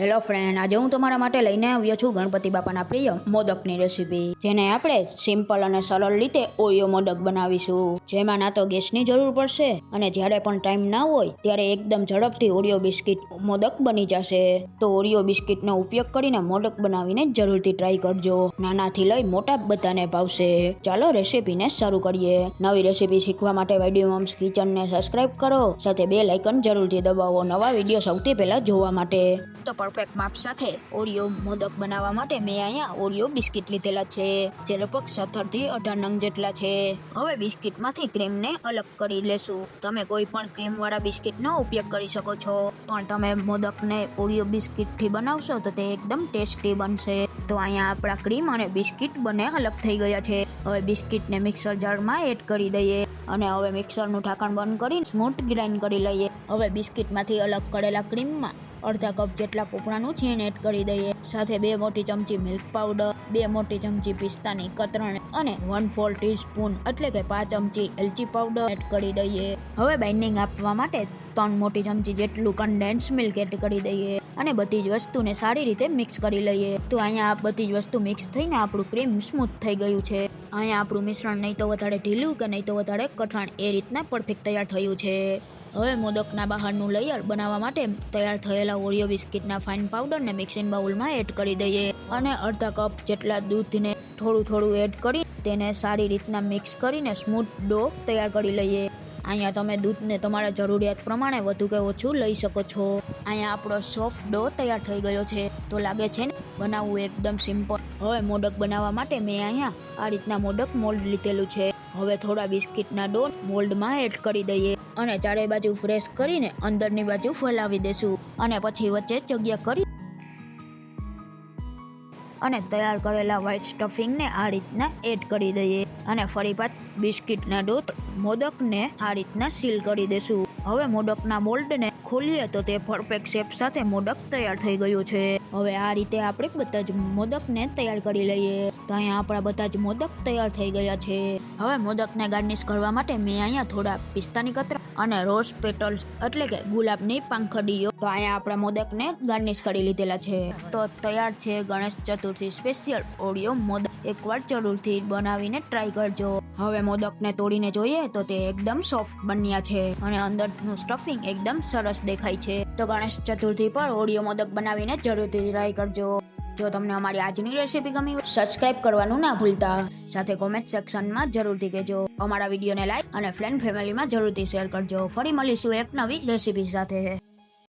Hello friend આજે હું તમારા માટે લઈને આવ્યો છું ગણપતિ બાપાના પ્રિય મોદકની રેસીપી જેને આપણે સિમ્પલ અને સરળ રીતે ઓરિયો મોદક બનાવીશું. જેમાં ના તો ગેસની જરૂર પડશે અને જ્યારે પણ ટાઈમ ના હોય, ત્યારે એકદમ ઝડપથી ઓરિયો બિસ્કિટ મોદક બની જશે. તો ઓરિયો બિસ્કિટનો ઉપયોગ કરીને મોદક બનાવીને જરૂરથી ટ્રાય કરજો. નાનાથી લઈ મોટા બધાને ભાવશે. ચાલો રેસીપીને શરૂ કરીએ. નવી રેસીપી શીખવા માટે વેડિયો મોમ્સ કિચનને સબસ્ક્રાઇબ કરો. સાથે બે લાઇકન જરૂરથી દબાવો. નવા વીડિયો સૌથી પહેલા જોવા માટે. તો પરફેક્ટ માપ સાથે ઓરિયો મોદક બનાવવા માટે મેં અહીંયા ઓરિયો બિસ્કિટ લીધેલા છે. જે લગભગ સત્તરથી અઢાર નંગ જેટલા છે. હવે બિસ્કિટમાંથી ક્રીમને અલગ કરી લેશું. તમે કોઈ પણ ક્રીમ વાળા બિસ્કિટનો ઉપયોગ કરી શકો છો. પણ તમે મોદકને ઓરિયો બિસ્કિટથી બનાવશો તો તે એકદમ ટેસ્ટી બનશે. તો અહીંયા આપણા ક્રીમ અને બિસ્કિટ બંને અલગ થઈ ગયા છે. હવે બિસ્કિટને મિક્સર જારમાં એડ કરી દઈએ અને હવે મિક્સરનું ઢાંકણ બંધ કરી સ્મૂથ ગ્રાઇન્ડ કરી લઈએ. હવે બિસ્કિટમાંથી અલગ કરેલા ક્રીમમાં અડધા કપ જેટલા કોપરાનું છીણ એડ કરી દઈએ. સાથે બે મોટી ચમચી મિલ્ક પાવડર બે મોટી ચમચી પિસ્તાની કતરણ અને વન ફોર ટીસ્પૂન એટલે કે પાંચ ચમચી એલચી પાવડર એડ કરી દઈએ. હવે બાઇન્ડિંગ આપવા માટે ત્રણ મોટી ચમચી જેટલું કન્ડેન્સ મિલ્ક એડ કરી દઈએ અને બધી જ વસ્તુને સારી રીતે મિક્સ કરી લઈએ. તો અહીંયા આ બધી જ વસ્તુ મિક્સ થઈને આપણું ક્રીમ સ્મૂથ થઈ ગયું છે. અહીંયા આપણું મિશ્રણ નહીં તો વધારે ઢીલું કે નહીં તો વધારે કઠણ એ રીતના પરફેક્ટ તૈયાર થયું છે. હવે મોદકના બહારનું લેયર બનાવવા માટે તૈયાર થયેલા ઓરિયો બિસ્કિટના ફાઇન પાવડરને મિક્સિંગ બાઉલમાં એડ કરી દઈએ અને અડધા કપ જેટલા દૂધને થોડું થોડું એડ કરી તેને સારી રીતના મિક્સ કરીને સ્મૂથ ડો તૈયાર કરી લઈએ. અહીંયા તમે દૂધને તમારા જરૂરિયાત પ્રમાણે વધુ કે ઓછું લઈ શકો છો. અહીંયા આપણો સોફ્ટ ડો તૈયાર થઈ ગયો છે. તો લાગે છે ને, બનાવવું એકદમ સિમ્પલ હવે મોદક બનાવવા માટે મેં અહીંયા આ રીતના મોદક મોલ્ડ લીધેલું છે. હવે થોડા બિસ્કિટના ડો મોલ્ડમાં એડ કરી દઈએ અને ચારે બાજુ ફ્રેશ કરીને અંદરની બાજુ ફેલાવી દેશું અને પછી વચ્ચે જગ્યા કરી અને તૈયાર કરેલા વ્હાઈટ સ્ટફિંગને આ રીતના એડ કરી દઈએ અને ફરી પાછ બિસ્કિટના ડો મોદકને આ રીતના સીલ કરી દેશું. હવે મોદકના મોલ્ડને ખોલીએ તો તે પરફેક્ટ શેપ સાથે મોદક તૈયાર થઈ ગયું છે. હવે આ રીતે આપણે બધા જ મોદકને તૈયાર કરી લઈએ. તો અહીંયા આપણા બધા જ મોદક તૈયાર થઈ ગયા છે. હવે મોદકને ગાર્નિશ કરવા માટે મેં અહીંયા થોડા પિસ્તાની કતરા અને રોઝ પેટલ્સ એટલે કે ગુલાબની પાંખડીઓ તો અહીંયા આપણા મોદકને ગાર્નિશ કરી લીધેલા છે. તો તૈયાર છે ગણેશ ચતુર્થી સ્પેશિયલ ઓડિયો મોદક. એકવાર જરૂરથી બનાવીને ટ્રાય કરજો. હવે મોદકને તોડીને જોઈએ તો તે એકદમ સોફ્ટ બન્યા છે અને અંદરનું સ્ટફિંગ એકદમ સરસ દેખાય છે. તો ગણેશ ચતુર્થી પર ઓડિયો મોદક બનાવીને જરૂરથી ટ્રાય કરજો. જો તમને અમારી આજની રેસીપી ગમી સબસ્ક્રાઇબ કરવાનું ના ભૂલતા. સાથે કોમેન્ટ સેક્શનમાં જરૂરથી કહેજો. અમારા વિડીયોને લાઈક અને ફ્રેન્ડ ફેમિલીમાં જરૂરથી શેર કરજો. ફરી મળીશું એક નવી રેસીપી સાથે.